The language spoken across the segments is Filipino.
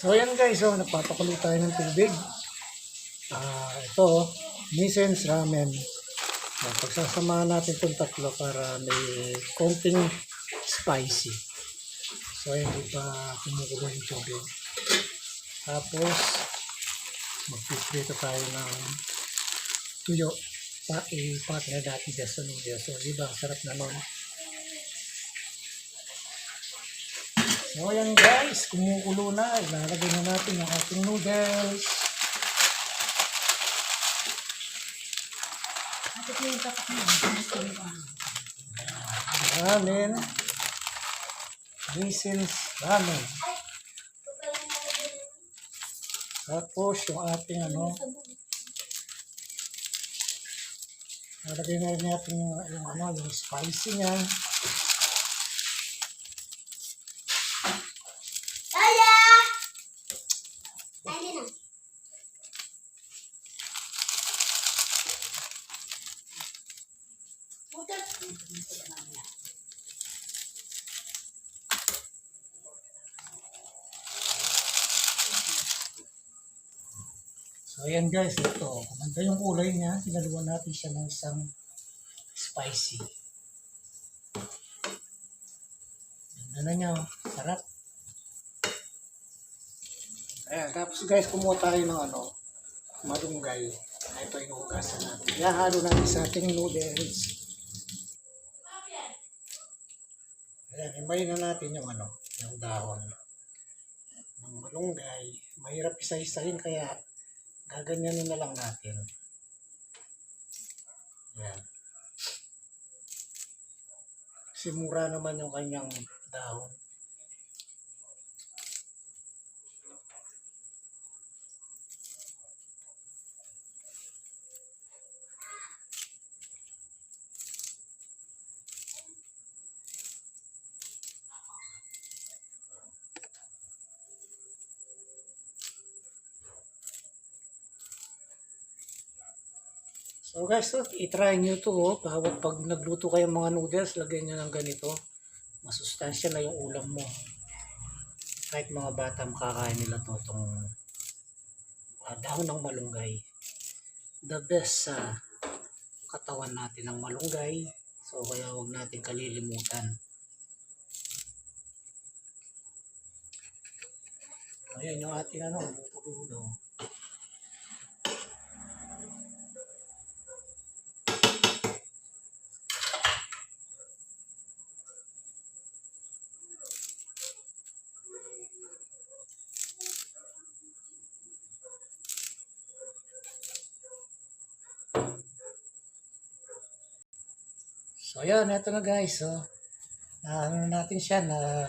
So ayan guys, oh, nagpapakulo tayo ng tubig. Ah, ito, Nissen's Ramen. Ah, pagsasamahan natin itong tatlo para may konting spicy. So ayan, di pa kumukulo yung tubig. Tapos, magpiprito tayo ng tuyo. Pa, ipatin na natin dyan sa noodles. So, di ba, ang sarap naman. So, ayan guys, kumukulo na. Ilalagay na natin ang ating noodles. Ramen. Nissin's ramen. Tapos, yung ating ano, Nalagay na rin natin yung, yung, ano, yung spicy niya. So, ayan guys, ito. Kumanda yung kulay niya. Sinaluan natin siya ng isang spicy. Ganda na niya. oh. Sarap. Ayan, tapos guys, kumuha tayo ng ano, malunggay. Ay, Ito yung hugasan natin. Ihahalo natin sa ating noodles. Ayan, himayin na natin yung ano, yung dahon ng malunggay. Mahirap isa-isahin kaya gaganyanin na lang natin. Ayan. Kasi mura naman yung kanyang dahon. So guys, so, itry nyo to oh. Bawat pag nagluto kayo mga noodles, lagyan nyo ng ganito. Masustansya na yung ulam mo. Kahit mga bata makakain nila to itong ah, dahon ng malunggay. The best sa katawan natin ng malunggay. So kaya huwag natin kalilimutan. Ayan yung ating ano, bukulo. So ayan, eto na guys. So, na ano na natin siya, na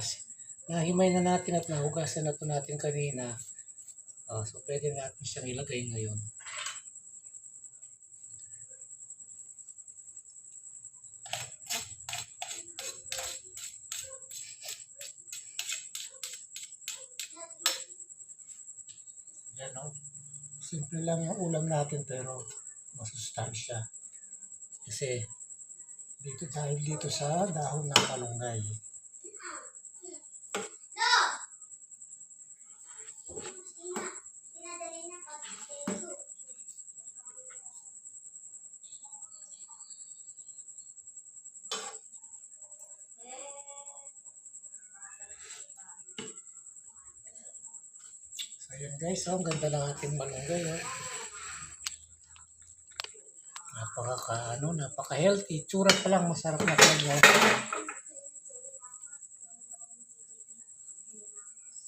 nahimay na natin at nahugasan na to natin kanina. Oh, so pwede natin siyang ilagay ngayon. Yan oh. Simple lang yung ulam natin pero masustansya. Kasi dito dahil dito sa dahon ng malunggay. So yun guys, oh, ang ganda ng ating malunggay. Oh. Napaka ka, ano, napaka healthy. Tsura pa lang masarap na kanya.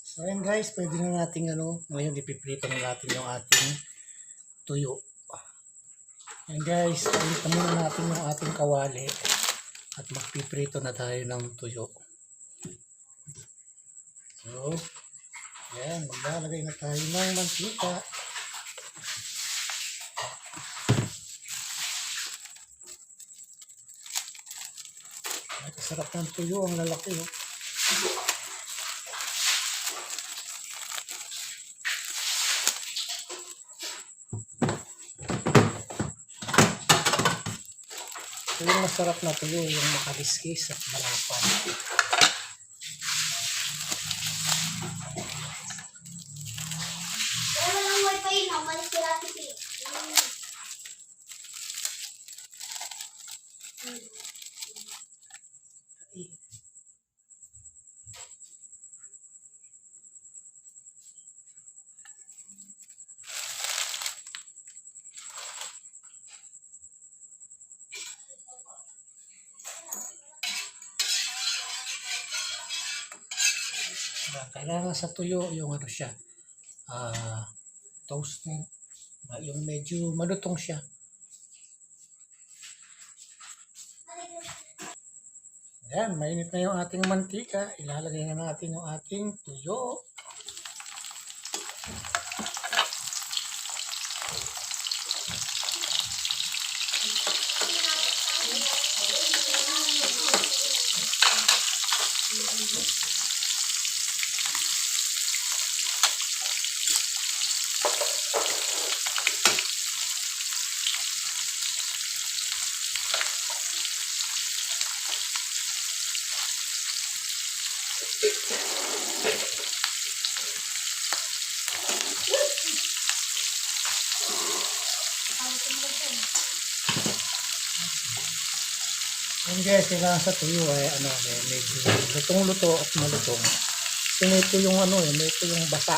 So yun guys, pwede na natin ano, ngayon ipiprito na natin yung ating tuyo. Yan guys, ulitan muna natin yung ating kawali at magpiprito na tayo ng tuyo. So, yan, maglalagay na tayo ng mantika. Sarap ng tuyo, ang lalaki. Oh. Ito yung masarap na tuyo, yung makaliskis at malapan. umalis si Rafi P. Ah, kailangan sa tuyo yung ano siya, ah, toasted. Ah, yung medyo malutong siya. Yan, mainit na yung ating mantika. Ilalagay na natin yung ating tuyo. Yan guys, kailangan sa tuyo ay ano, eh, medyo lutong-luto at malutong. Kasi may ito yung ano eh, ito yung basa.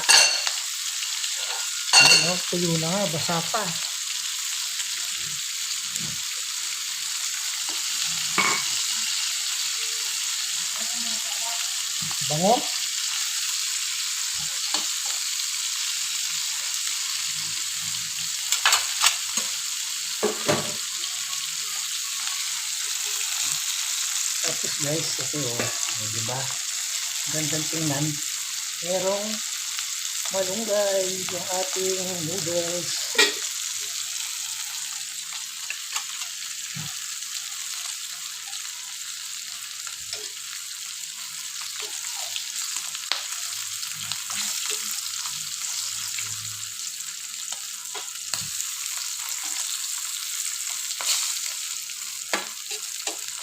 Ano, tuyo na nga, basa pa. Bango? Tapos guys, kasi oh, oh di ba? Gandang tingnan. Merong malunggay yung ating noodles.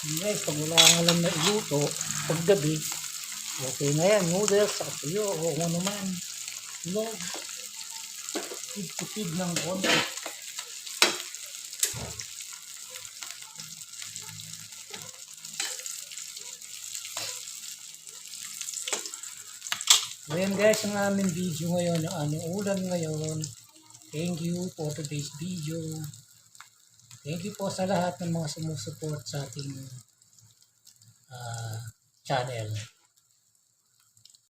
Guys, pag wala kang alam na iluto, paggabi, okay na yan. Noodles, sa tuyo, o ano man. Log. Tipid ng konti. So yan guys, ang aming video ngayon, ang aming ulam ngayon. Thank you for today's video. Thank you po sa lahat ng mga sumusuport sa ating ah, channel.